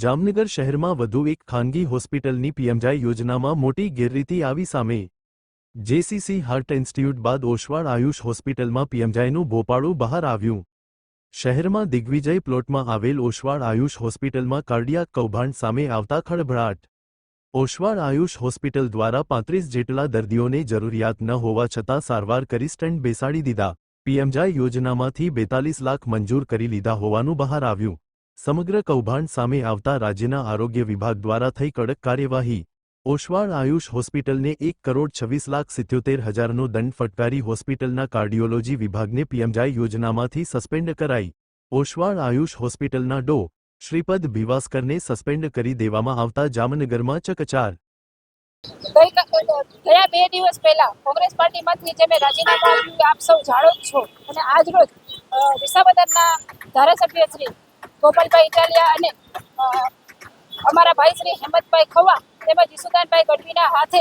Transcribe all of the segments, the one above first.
જામનગર શહેરમાં વધુ એક ખાનગી હોસ્પિટલની પીએમજાઈ યોજનામાં મોટી ગેરરીતિ આવી સામે જેસીસી હાર્ટ ઇન્સ્ટિટ્યૂટ બાદ ઓશવાળ આયુષ હોસ્પિટલમાં પીએમજાઈનું ભોપાળું બહાર આવ્યું. શહેરમાં દિગ્વિજય પ્લોટમાં આવેલ ઓશવાળ આયુષ હોસ્પિટલમાં કાર્ડિયાક કૌભાંડ સામે આવતા ખળભળાટ. ઓશવાળ આયુષ હોસ્પિટલ દ્વારા પાંત્રીસ જેટલા દર્દીઓને જરૂરિયાત ન હોવા છતાં સારવાર કરી સ્ટેન્ડ બેસાડી દીધા. પીએમજાઈ યોજનામાંથી બેતાલીસ લાખ મંજૂર કરી લીધા હોવાનું બહાર આવ્યું. સમગ્ર કૌભાંડ સામે આવતા રાજ્યના આરોગ્ય વિભાગ દ્વારા થઈ કડક કાર્યવાહી. ઓશવાળ આયુષ હોસ્પિટલને એક કરોડ છવ્વીસ લાખ સિત્યોતેર હજારનો દંડ ફટકારી હોસ્પિટલના કાર્ડિયોલોજી વિભાગને પીએમજાઈ યોજનામાંથી સસ્પેન્ડ કરાઈ. ઓશવાળ આયુષ હોસ્પિટલના ડો. શ્રીપદ ભીવાસ્કરને સસ્પેન્ડ કરી દેવામાં આવતા જામનગરમાં ચકચાર. ગયા બે દિવસ પહેલા કોંગ્રેસ પાર્ટીમાંથી જે મેં રાજીનામું આપ સૌ જાણો જ છો. અને આજ રોજ વિસાવદરના ધારાસભ્ય શ્રી ગોપાલભાઈ ઇટાલિયા અને અમારા ભાઈ શ્રી હેમંતભાઈ ખવા તેમજ ઈસુદાનભાઈ ગઢવીના હાથે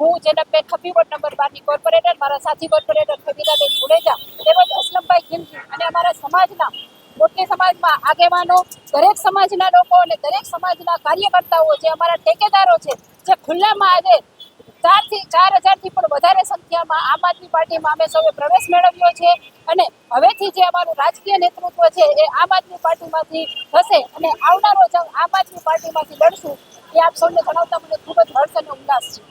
હું જેના બેન ખભી વોર્ડ નંબર બારની કોર્પોરેટર, મારા સાથી કોર્પોરેટર ખબીરાબેન જુડેજા તેમજ અસલમભાઈ ખીમજી અને અમારા સમાજના, મોટી સમાજમાં આગેવાનો, દરેક સમાજના લોકો અને દરેક સમાજના કાર્યકર્તાઓ જે અમારા ટેકેદારો છે, જે ખુલ્લામાં આજે ચારથી, ચાર હજારથી પણ વધારે સંખ્યામાં આમ આદમી પાર્ટીમાં અમે સૌએ પ્રવેશ મેળવ્યો છે. અને હવેથી જે અમારું રાજકીય નેતૃત્વ છે એ આમ આદમી પાર્ટીમાંથી થશે અને આવનારો જંગ આમ આદમી પાર્ટીમાંથી લડશું એ આપ સૌને જણાવતા મને ખૂબ જ હર્ષ અને ઉલ્લાસ છે.